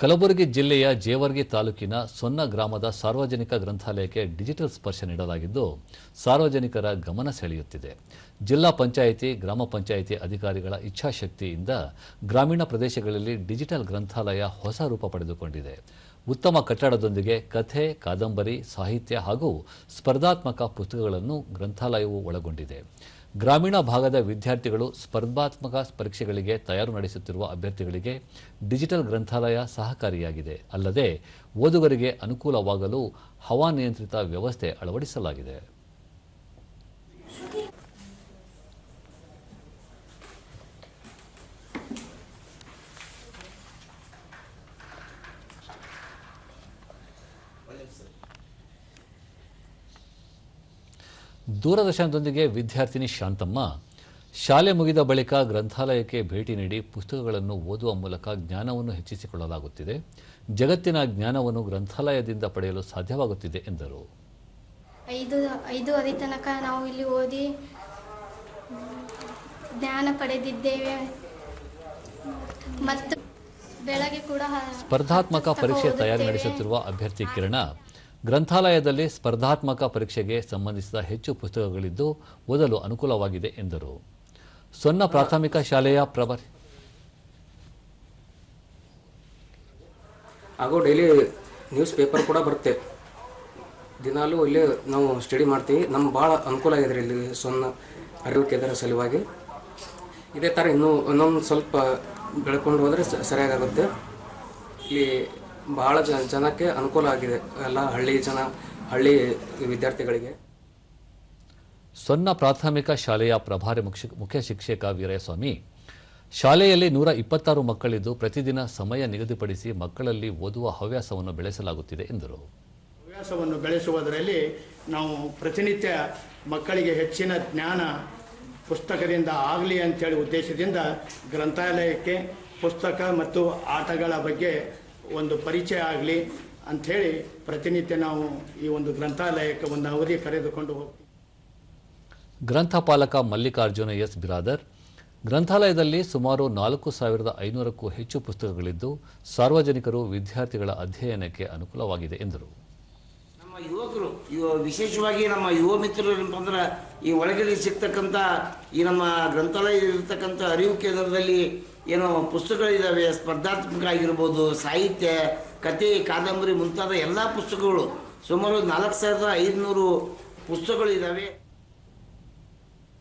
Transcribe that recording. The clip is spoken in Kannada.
ಕಲಬುರಗಿ ಜಿಲ್ಲೆಯ ಜೇವರ್ಗಿ ತಾಲೂಕಿನ ಸೊನ್ನ ಗ್ರಾಮದ ಸಾರ್ವಜನಿಕ ಗ್ರಂಥಾಲಯಕ್ಕೆ ಡಿಜಿಟಲ್ ಸ್ಪರ್ಶ ನೀಡಲಾಗಿದ್ದು, ಸಾರ್ವಜನಿಕರ ಗಮನ ಸೆಳೆಯುತ್ತಿದೆ. ಜಿಲ್ಲಾ ಪಂಚಾಯಿತಿ, ಗ್ರಾಮ ಪಂಚಾಯಿತಿ ಅಧಿಕಾರಿಗಳ ಇಚ್ಛಾಶಕ್ತಿಯಿಂದ ಗ್ರಾಮೀಣ ಪ್ರದೇಶಗಳಲ್ಲಿ ಡಿಜಿಟಲ್ ಗ್ರಂಥಾಲಯ ಹೊಸ ರೂಪ ಪಡೆದುಕೊಂಡಿದೆ. ಉತ್ತಮ ಕಟ್ಟಡದೊಂದಿಗೆ ಕಥೆ, ಕಾದಂಬರಿ, ಸಾಹಿತ್ಯ ಹಾಗೂ ಸ್ಪರ್ಧಾತ್ಮಕ ಪುಸ್ತಕಗಳನ್ನು ಗ್ರಂಥಾಲಯವು ಒಳಗೊಂಡಿದೆ. ಗ್ರಾಮೀಣ ಭಾಗದ ವಿದ್ಯಾರ್ಥಿಗಳು ಸ್ಪರ್ಧಾತ್ಮಕ ಪರೀಕ್ಷೆಗಳಿಗೆ ತಯಾರು ನಡೆಸುತ್ತಿರುವ ಅಭ್ಯರ್ಥಿಗಳಿಗೆ ಡಿಜಿಟಲ್ ಗ್ರಂಥಾಲಯ ಸಹಕಾರಿಯಾಗಿದೆ. ಅಲ್ಲದೆ ಓದುಗರಿಗೆ ಅನುಕೂಲವಾಗಲು ಹವಾನಿಯಂತ್ರಿತ ವ್ಯವಸ್ಥೆ ಅಳವಡಿಸಲಾಗಿದೆ. ದೂರದರ್ಶನದೊಂದಿಗೆ ವಿದ್ಯಾರ್ಥಿನಿ ಶಾಂತಮ್ಮ ಶಾಲೆ ಮುಗಿದ ಬಳಿಕ ಗ್ರಂಥಾಲಯಕ್ಕೆ ಭೇಟಿ ನೀಡಿ ಪುಸ್ತಕಗಳನ್ನು ಓದುವ ಮೂಲಕ ಜ್ಞಾನವನ್ನು ಹೆಚ್ಚಿಸಿಕೊಳ್ಳಲಾಗುತ್ತಿದೆ. ಜಗತ್ತಿನ ಜ್ಞಾನವನ್ನು ಗ್ರಂಥಾಲಯದಿಂದ ಪಡೆಯಲು ಸಾಧ್ಯವಾಗುತ್ತಿದೆ ಎಂದರು. ಐದು ಐದೂವರೆ ತನಕ ನಾವು ಇಲ್ಲಿ ಓದಿ ಜ್ಞಾನ ಪಡೆದಿದ್ದೇವೆ. ಮತ್ತು ಬೆಳಗ್ಗೆ ಕೂಡ ಸ್ಪರ್ಧಾತ್ಮಕ ಪರೀಕ್ಷೆ ತಯಾರಿ ನಡೆಸುತ್ತಿರುವ ಅಭ್ಯರ್ಥಿ ಕಿರಣ ಗ್ರಂಥಾಲಯದಲ್ಲಿ ಸ್ಪರ್ಧಾತ್ಮಕ ಪರೀಕ್ಷೆಗೆ ಸಂಬಂಧಿಸಿದ ಹೆಚ್ಚು ಪುಸ್ತಕಗಳಿದ್ದು ಓದಲು ಅನುಕೂಲವಾಗಿದೆ ಎಂದರು. ಸೊನ್ನ ಪ್ರಾಥಮಿಕ ಶಾಲೆಯ ಪ್ರಭ ಹಾಗೂ ಡೈಲಿ ನ್ಯೂಸ್ ಪೇಪರ್ ಕೂಡ ಬರುತ್ತೆ. ದಿನಾಲೂ ಇಲ್ಲಿ ನಾವು ಸ್ಟಡಿ ಮಾಡ್ತೀವಿ. ನಮ್ಗೆ ಭಾಳ ಅನುಕೂಲ ಆಗಿದೆ ಇಲ್ಲಿ ಸೊನ್ನ ಅರಿವು ಕೇಂದ್ರ ಸಲುವಾಗಿ. ಇದೇ ಥರ ಇನ್ನೂ ಇನ್ನೊಂದು ಸ್ವಲ್ಪ ಬೆಳ್ಕೊಂಡು ಹೋದರೆ ಸರಿಯಾಗುತ್ತೆ ಇಲ್ಲಿ ಭಾಳ ಜನ ಜನಕ್ಕೆ ಅನುಕೂಲ ಆಗಿದೆ ಎಲ್ಲ ಹಳ್ಳಿ ಜನ ಹಳ್ಳಿ ವಿದ್ಯಾರ್ಥಿಗಳಿಗೆ. ಸೊನ್ನ ಪ್ರಾಥಮಿಕ ಶಾಲೆಯ ಪ್ರಭಾರಿ ಮುಖ್ಯ- ಮುಖ್ಯ ಶಿಕ್ಷಕ ವೀರಯಸ್ವಾಮಿ ಶಾಲೆಯಲ್ಲಿ ನೂರ ಇಪ್ಪತ್ತಾರು ಮಕ್ಕಳಿದ್ದು ಪ್ರತಿದಿನ ಸಮಯ ನಿಗದಿಪಡಿಸಿ ಮಕ್ಕಳಲ್ಲಿ ಓದುವ ಹವ್ಯಾಸವನ್ನು ಬೆಳೆಸಲಾಗುತ್ತಿದೆ ಎಂದರು. ಹವ್ಯಾಸವನ್ನು ಬೆಳೆಸುವುದರಲ್ಲಿ ನಾವು ಪ್ರತಿನಿತ್ಯ ಮಕ್ಕಳಿಗೆ ಹೆಚ್ಚಿನ ಜ್ಞಾನ ಪುಸ್ತಕದಿಂದ ಆಗಲಿ ಅಂತೇಳಿ ಉದ್ದೇಶದಿಂದ ಗ್ರಂಥಾಲಯಕ್ಕೆ ಪುಸ್ತಕ ಮತ್ತು ಆಟಗಳ ಬಗ್ಗೆ ಒಂದು ಪರಿಚಯ ಆಗಲಿ ಅಂಥೇಳಿ ಪ್ರತಿನಿತ್ಯ ನಾವು ಈ ಒಂದು ಗ್ರಂಥಾಲಯಕ್ಕೆ ಒಂದು ಅವಧಿ ಕರೆದುಕೊಂಡು ಹೋಗ್ತೀವಿ. ಗ್ರಂಥಪಾಲಕ ಮಲ್ಲಿಕಾರ್ಜುನ ಎಸ್. ಬಿರಾದರ್ ಗ್ರಂಥಾಲಯದಲ್ಲಿ ಸುಮಾರು ನಾಲ್ಕು ಸಾವಿರದ ಐನೂರಕ್ಕೂ ಹೆಚ್ಚು ಪುಸ್ತಕಗಳಿದ್ದು ಸಾರ್ವಜನಿಕರು ವಿದ್ಯಾರ್ಥಿಗಳ ಅಧ್ಯಯನಕ್ಕೆ ಅನುಕೂಲವಾಗಿದೆ ಎಂದರು. ನಮ್ಮ ಯುವಕರು ಇವ ವಿಶೇಷವಾಗಿ ನಮ್ಮ ಯುವ ಮಿತ್ರರು ಏನಪ್ಪ ಅಂದ್ರೆ ಈ ಒಳಗಡೆ ಸಿಗ್ತಕ್ಕಂಥ ಈ ನಮ್ಮ ಗ್ರಂಥಾಲಯ ಇರತಕ್ಕಂಥ ಅರಿವು ಕೇಂದ್ರದಲ್ಲಿ ಏನೋ ಪುಸ್ತಕಗಳಿದ್ದಾವೆ ಸ್ಪರ್ಧಾತ್ಮಕ ಆಗಿರ್ಬೋದು ಸಾಹಿತ್ಯ ಕತೆ ಕಾದಂಬರಿ ಮುಂತಾದ ಎಲ್ಲ ಪುಸ್ತಕಗಳು. ಸುಮಾರು ನಾಲ್ಕು ಸಾವಿರದ ಐದುನೂರು ಪುಸ್ತಕಗಳು ಇದ್ದಾವೆ